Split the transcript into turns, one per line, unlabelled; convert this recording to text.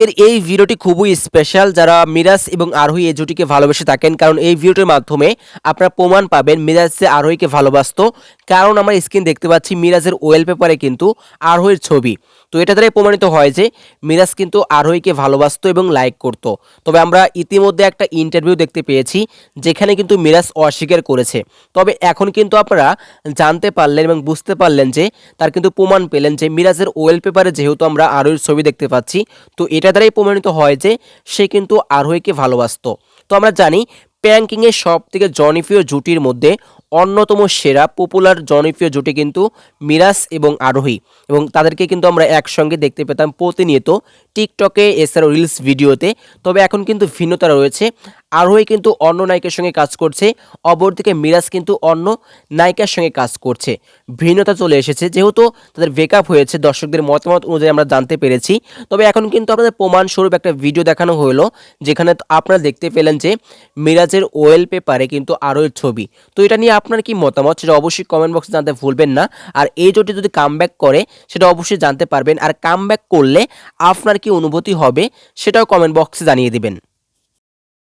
এর এই ভিডিওটি খুবই স্পেশাল যারা মিরাজ এবং আরোহী এই জুটিকে ভালোবেসে থাকেন, কারণ এই ভিডিওটির মাধ্যমে আপনারা প্রমাণ পাবেন মিরাজ যে আরোহীকে ভালোবাসতো। কারণ আমরা স্ক্রিন দেখতে পাচ্ছি মিরাজের ওয়েল পেপারে কিন্তু আরোহীর ছবি। তো এটা দ্বারাই প্রমাণিত হয় যে মিরাজ কিন্তু আরোহীকে ভালোবাসতো এবং লাইক করত। তবে আমরা ইতিমধ্যে একটা ইন্টারভিউ দেখতে পেয়েছি, যেখানে কিন্তু মিরাজ অস্বীকার করেছে। তবে এখন কিন্তু আপনারা জানতে পারলেন এবং বুঝতে পারলেন যে তার কিন্তু প্রমাণ পেলেন যে মিরাজের ওয়েল পেপারে যেহেতু আমরা আরোহীর ছবি দেখতে পাচ্ছি, তো এটা দ্বারাই প্রমাণিত হয় যে সে কিন্তু আরোহীকে ভালোবাসত। তো আমরা জানি প্যাঙ্কিংয়ের সব থেকে জনপ্রিয় জুটির মধ্যে অন্যতম সেরা পপুলার জনপ্রিয় জুটি কিন্তু মিরাজ এবং আরোহী। এবং তাদেরকে কিন্তু আমরা একসঙ্গে দেখতে পেতাম প্রতিনিয়ত টিকটকে, এছাড়াও রিলস ভিডিওতে। তবে এখন কিন্তু ভিন্নতা রয়েছে। আরোহী কিন্তু অন্য নায়িকার সঙ্গে কাজ করছে, অপরদিকে মিরাজ কিন্তু অন্য নায়িকার সঙ্গে কাজ করছে। ভিন্নতা চলে এসেছে, যেহেতু তাদের ব্রেকআপ হয়েছে, দর্শকদের মতামত অনুযায়ী আমরা জানতে পেরেছি। তবে এখন কিন্তু আপনাদের প্রমাণস্বরূপ একটা ভিডিও দেখানো হলো, যেখানে আপনারা দেখতে পেলেন যে মিরাজের ওয়েল পেপারে কিন্তু আরোহীর ছবি। তো এটা নিয়ে আপনার কি মতামত? সেটা অবশ্যই কমেন্ট বক্সে জানতে ভুলবেন না। আর এই জোটি যদি কামব্যাক করে, সেটা অবশ্যই জানতে পারবেন। আর কামব্যাক করলে আপনার কি অনুভূতি হবে, সেটাও কমেন্ট বক্সে জানিয়ে দিবেন।